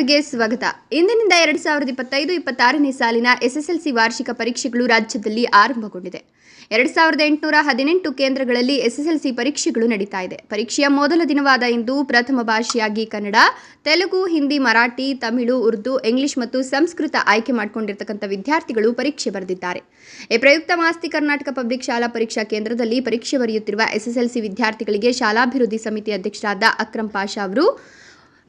ಲೈವ್ಗೆ ಸ್ವಾಗತ. ಇಂದಿನಿಂದ ಎರಡ್ ಸಾವಿರದ ಇಪ್ಪತ್ತೈದು ಇಪ್ಪತ್ತಾರನೇ ಸಾಲಿನ ಎಸ್ಎಸ್ಎಲ್ಸಿ ವಾರ್ಷಿಕ ಪರೀಕ್ಷೆಗಳು ರಾಜ್ಯದಲ್ಲಿ ಆರಂಭಗೊಂಡಿದೆ. ಎರಡ್ ಸಾವಿರದ ಎಂಟುನೂರ ಹದಿನೆಂಟು ಕೇಂದ್ರಗಳಲ್ಲಿ ಎಸ್ಎಸ್ಎಲ್ಸಿ ಪರೀಕ್ಷೆಗಳು ನಡೀತಾ ಇದೆ. ಪರೀಕ್ಷೆಯ ಮೊದಲ ದಿನವಾದ ಇಂದು ಪ್ರಥಮ ಭಾಷೆಯಾಗಿ ಕನ್ನಡ, ತೆಲುಗು, ಹಿಂದಿ, ಮರಾಠಿ, ತಮಿಳು, ಉರ್ದು, ಇಂಗ್ಲಿಷ್ ಮತ್ತು ಸಂಸ್ಕೃತ ಆಯ್ಕೆ ಮಾಡಿಕೊಂಡಿರ್ತಕ್ಕಂಥ ವಿದ್ಯಾರ್ಥಿಗಳು ಪರೀಕ್ಷೆ ಬರೆದಿದ್ದಾರೆ. ಈ ಪ್ರಯುಕ್ತ ಮಾಸ್ತಿ ಕರ್ನಾಟಕ ಪಬ್ಲಿಕ್ ಶಾಲಾ ಪರೀಕ್ಷಾ ಕೇಂದ್ರದಲ್ಲಿ ಪರೀಕ್ಷೆ ಬರೆಯುತ್ತಿರುವ ಎಸ್ಎಸ್ಎಲ್ಸಿ ವಿದ್ಯಾರ್ಥಿಗಳಿಗೆ ಶಾಲಾಭಿವೃದ್ಧಿ ಸಮಿತಿ ಅಧ್ಯಕ್ಷರಾದ ಅಕ್ರಮ್ ಪಾಷಾ ಅವರು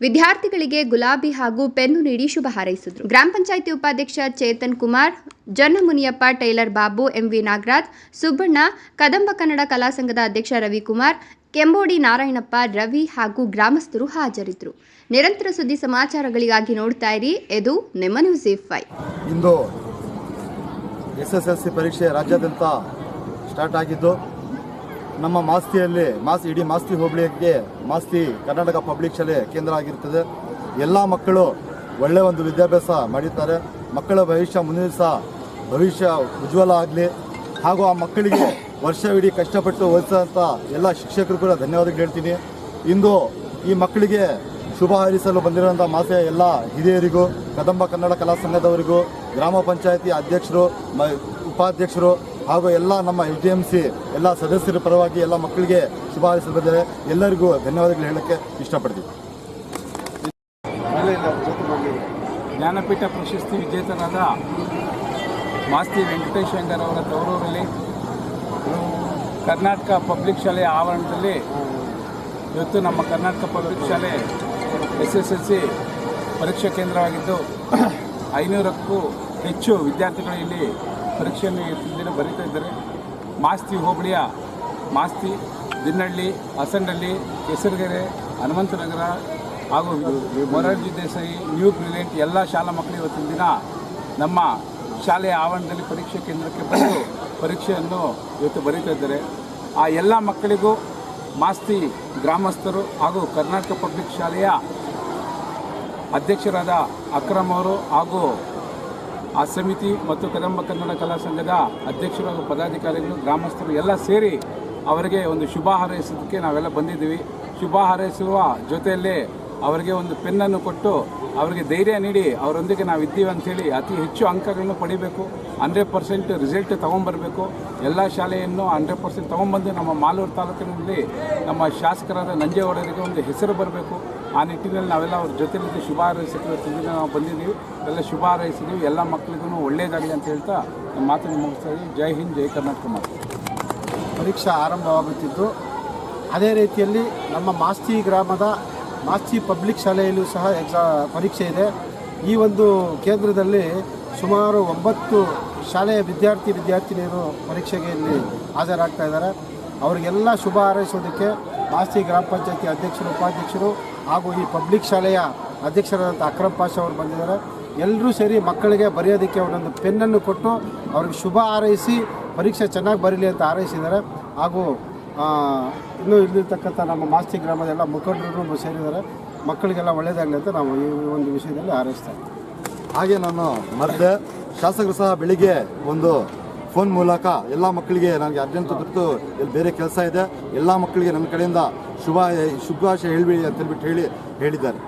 ವಿದ್ಯಾರ್ಥಿಗಳಿಗೆ ಗುಲಾಬಿ ಹಾಗೂ ಪೆನ್ನು ನೀಡಿ ಶುಭ ಹಾರೈಸಿದರು. ಗ್ರಾಮ ಪಂಚಾಯಿತಿ ಉಪಾಧ್ಯಕ್ಷ Chetan Kumar, Jannamuniyappa, tailor Babu, M V Nagaraj, Subbanna, Kadamba Kannada ಕಲಾ ಸಂಘದ ಅಧ್ಯಕ್ಷ ರವಿಕುಮಾರ್, ಕೆಂಬೋಡಿ ನಾರಾಯಣಪ್ಪ, ರವಿ ಹಾಗೂ ಗ್ರಾಮಸ್ಥರು ಹಾಜರಿದ್ದರು ನಿರಂತರ ಸುದ್ದಿ ಸಮಾಚಾರಗಳಿಗಾಗಿ ನೋಡ್ತಾ ಇರಿ, ಇದು ನಿಮ್ಮ ನ್ಯೂಸ್ ಫೈ ಇಂದು ಎಸ್ ಎಸ್ ಎಲ್ ಸಿ ಪರೀಕ್ಷೆ ರಾಜ್ಯಾದ್ಯಂತ ಸ್ಟಾರ್ಟ್ ಆಗಿದ್ದು ನಮ್ಮ ಮಾಸ್ತಿಯಲ್ಲಿ, ಮಾಸ್, ಇಡೀ ಮಾಸ್ತಿ ಹೋಬಳಿಗೆ, ಮಾಸ್ತಿ ಕರ್ನಾಟಕ ಪಬ್ಲಿಕ್ ಶಾಲೆ ಕೇಂದ್ರ ಆಗಿರ್ತದೆ. ಎಲ್ಲ ಮಕ್ಕಳು ಒಳ್ಳೆಯ ಒಂದು ವಿದ್ಯಾಭ್ಯಾಸ ಮಾಡಿರ್ತಾರೆ. ಮಕ್ಕಳ ಭವಿಷ್ಯ ಮುಂದಿನ ದಿವಸ ಭವಿಷ್ಯ ಉಜ್ವಲ ಆಗಲಿ. ಹಾಗೂ ಆ ಮಕ್ಕಳಿಗೆ ವರ್ಷವಿಡೀ ಕಷ್ಟಪಟ್ಟು ಓದಿಸಿದಂಥ ಎಲ್ಲ ಶಿಕ್ಷಕರು ಕೂಡ ಧನ್ಯವಾದಗಳು ಹೇಳ್ತೀನಿ. ಇಂದು ಈ ಮಕ್ಕಳಿಗೆ ಶುಭ ಹರಿಸಲು ಬಂದಿರುವಂಥ ಮಾಸೆ ಎಲ್ಲ ಹಿರಿಯರಿಗೂ, ಕದಂಬ ಕನ್ನಡ ಕಲಾ ಸಂಘದವರಿಗೂ, ಗ್ರಾಮ ಪಂಚಾಯತಿ ಅಧ್ಯಕ್ಷರು ಉಪಾಧ್ಯಕ್ಷರು ಹಾಗೂ ಎಲ್ಲ ನಮ್ಮ ಎಸ್ ಡಿ ಎಂ ಸಿ, ಎಲ್ಲ ಸದಸ್ಯರ ಪರವಾಗಿ ಎಲ್ಲ ಮಕ್ಕಳಿಗೆ ಶುಭ ಹಾರೈಸಲು ಎಲ್ಲರಿಗೂ ಧನ್ಯವಾದಗಳು ಹೇಳೋಕ್ಕೆ ಇಷ್ಟಪಡ್ತೀವಿ ಜ್ಞಾನಪೀಠ ಪ್ರಶಸ್ತಿ ವಿಜೇತರಾದ ಮಾಸ್ತಿ ವೆಂಕಟೇಶ್ ಅವರ ತವರೂರಲ್ಲಿ ಕರ್ನಾಟಕ ಪಬ್ಲಿಕ್ ಶಾಲೆಯ ಆವರಣದಲ್ಲಿ ಇವತ್ತು ನಮ್ಮ ಕರ್ನಾಟಕ ಪಬ್ಲಿಕ್ ಶಾಲೆ ಎಸ್ ಎಸ್ ಎಲ್ ಸಿ ಪರೀಕ್ಷಾ ಕೇಂದ್ರವಾಗಿದ್ದು ಐನೂರಕ್ಕೂ ಹೆಚ್ಚು ವಿದ್ಯಾರ್ಥಿಗಳು ಇಲ್ಲಿ ಇವತ್ತಿನ ದಿನ ಬರೀತಾ ಇದ್ದಾರೆ. ಮಾಸ್ತಿ ಹೋಬಳಿಯ ಮಾಸ್ತಿ ದಿನ್ನಹಳ್ಳಿ ಹಸನಹಳ್ಳಿ, ಕೆಸರುಗೆರೆ, ಹನುಮಂತನಗರ ಹಾಗೂ ಮೊರಾರ್ಜಿ ದೇಸಾಯಿ, ನ್ಯೂ ಬ್ರಿಲಿಯಂಟ್ ಎಲ್ಲ ಶಾಲಾ ಮಕ್ಕಳು ಇವತ್ತಿನ ದಿನ ನಮ್ಮ ಶಾಲೆಯ ಆವರಣದಲ್ಲಿ ಪರೀಕ್ಷೆ ಕೇಂದ್ರಕ್ಕೆ ಬಂದು ಪರೀಕ್ಷೆಯನ್ನು ಇವತ್ತು ಬರೀತಾ ಇದ್ದಾರೆ. ಆ ಎಲ್ಲ ಮಕ್ಕಳಿಗೂ ಮಾಸ್ತಿ ಗ್ರಾಮಸ್ಥರು ಹಾಗೂ ಕರ್ನಾಟಕ ಪಬ್ಲಿಕ್ ಶಾಲೆಯ ಅಧ್ಯಕ್ಷರಾದ ಅಕ್ರಮ್ ಅವರು ಹಾಗೂ ಆ ಸಮಿತಿ ಮತ್ತು ಕದಂಬ ಕನ್ನಡ ಕಲಾ ಸಂಘದ ಅಧ್ಯಕ್ಷರು ಹಾಗೂ ಪದಾಧಿಕಾರಿಗಳು, ಗ್ರಾಮಸ್ಥರು ಎಲ್ಲ ಸೇರಿ ಅವರಿಗೆ ಒಂದು ಶುಭ ಹಾರೈಸೋದಕ್ಕೆ ನಾವೆಲ್ಲ ಬಂದಿದ್ದೀವಿ. ಶುಭ ಹಾರೈಸುವ ಜೊತೆಯಲ್ಲೇ ಅವರಿಗೆ ಒಂದು ಪೆನ್ನನ್ನು ಕೊಟ್ಟು ಅವರಿಗೆ ಧೈರ್ಯ ನೀಡಿ, ಅವರೊಂದಿಗೆ ನಾವು ಇದ್ದೀವಿ ಅಂಥೇಳಿ ಅತಿ ಹೆಚ್ಚು ಅಂಕಗಳನ್ನು ಪಡಿಬೇಕು. ಹಂಡ್ರೆಡ್ ಪರ್ಸೆಂಟ್ ರಿಸಲ್ಟ್ ತೊಗೊಂಬರಬೇಕು. ಎಲ್ಲ ಶಾಲೆಯನ್ನು ಹಂಡ್ರೆಡ್ ಪರ್ಸೆಂಟ್ ತೊಗೊಂಬಂದು ನಮ್ಮ ಮಾಲೂರು ತಾಲೂಕಿನಲ್ಲಿ ನಮ್ಮ ಶಾಸಕರಾದ ನಂಜೇಗೌಡರಿಗೆ ಒಂದು ಹೆಸರು ಬರಬೇಕು. ಆ ನಿಟ್ಟಿನಲ್ಲಿ ನಾವೆಲ್ಲ ಅವ್ರ ಜೊತೆಲಿದ್ದು ಶುಭ ಹಾರೈಸಿದ್ದೀವಿ ನಾವು ಬಂದಿದ್ದೀವಿ. ಎಲ್ಲ ಶುಭ ಹಾರೈಸಿದ್ದೀವಿ ಎಲ್ಲ ಮಕ್ಕಳಿಗೂ ಒಳ್ಳೆಯದಾಗಲಿ ಅಂತ ಹೇಳ್ತಾ ನಮ್ಮ ಮಾತನ್ನು ಮುಗಿಸ್ತಾ ಇದ್ದೀವಿ. ಜೈ ಹಿಂದ್, ಜೈ ಕರ್ನಾಟಕ ಮಾತು. ಪರೀಕ್ಷಾ ಆರಂಭವಾಗುತ್ತಿದ್ದು. ಅದೇ ರೀತಿಯಲ್ಲಿ ನಮ್ಮ ಮಾಸ್ತಿ ಗ್ರಾಮದ ಮಾಸ್ತಿ ಪಬ್ಲಿಕ್ ಶಾಲೆಯಲ್ಲೂ ಸಹ ಎಕ್ಸಾ ಪರೀಕ್ಷೆ ಇದೆ. ಈ ಒಂದು ಕೇಂದ್ರದಲ್ಲಿ ಸುಮಾರು ಒಂಬತ್ತು ಶಾಲೆಯ ವಿದ್ಯಾರ್ಥಿ ವಿದ್ಯಾರ್ಥಿನಿಯರು ಪರೀಕ್ಷೆಗೆ ಇಲ್ಲಿ ಹಾಜರಾಗ್ತಾ ಇದ್ದಾರೆ. ಅವರಿಗೆಲ್ಲ ಶುಭ ಹಾರೈಸೋದಕ್ಕೆ ಆಸ್ತಿ ಗ್ರಾಮ ಪಂಚಾಯತಿ ಅಧ್ಯಕ್ಷರು, ಉಪಾಧ್ಯಕ್ಷರು ಹಾಗೂ ಈ ಪಬ್ಲಿಕ್ ಶಾಲೆಯ ಅಧ್ಯಕ್ಷರಾದಂಥ ಅಕ್ರಮ್ ಪಾಷ ಅವರು ಬಂದಿದ್ದಾರೆ. ಎಲ್ಲರೂ ಸೇರಿ ಮಕ್ಕಳಿಗೆ ಬರೆಯೋದಕ್ಕೆ ಅವರೊಂದು ಪೆನ್ನನ್ನು ಕೊಟ್ಟು ಅವ್ರಿಗೆ ಶುಭ ಹಾರೈಸಿ, ಪರೀಕ್ಷೆ ಚೆನ್ನಾಗಿ ಬರೀಲಿ ಅಂತ ಹಾರೈಸಿದ್ದಾರೆ. ಹಾಗೂ ಇನ್ನೂ ಇಲ್ಲಿರ್ತಕ್ಕಂಥ ನಮ್ಮ ಮಾಸ್ತಿ ಗ್ರಾಮದ ಎಲ್ಲ ಮುಖಂಡರು ಸೇರಿದ್ದಾರೆ. ಮಕ್ಕಳಿಗೆಲ್ಲ ಒಳ್ಳೆಯದಾಗಲಿ ಅಂತ ನಾವು ಈ ಒಂದು ವಿಷಯದಲ್ಲಿ ಹಾರೈಸ್ತಾ ಹಾಗೆ ನಾನು ಮತ್ತೆ ಶಾಸಕರು ಸಹ ಬೆಳಿಗ್ಗೆ ಒಂದು ಫೋನ್ ಮೂಲಕ ಎಲ್ಲ ಮಕ್ಕಳಿಗೆ ನನಗೆ ಅರ್ಜೆಂಟ್ ಬಿಟ್ಟು ಇಲ್ಲಿ ಬೇರೆ ಕೆಲಸ ಇದೆ, ಎಲ್ಲ ಮಕ್ಕಳಿಗೆ ನನ್ನ ಕಡೆಯಿಂದ ಶುಭ ಶುಭಾಶಯ ಹೇಳ್ಬೇಡಿ ಅಂತ ಹೇಳ್ಬಿಟ್ಟು ಹೇಳಿ ಹೇಳಿದ್ದಾರೆ.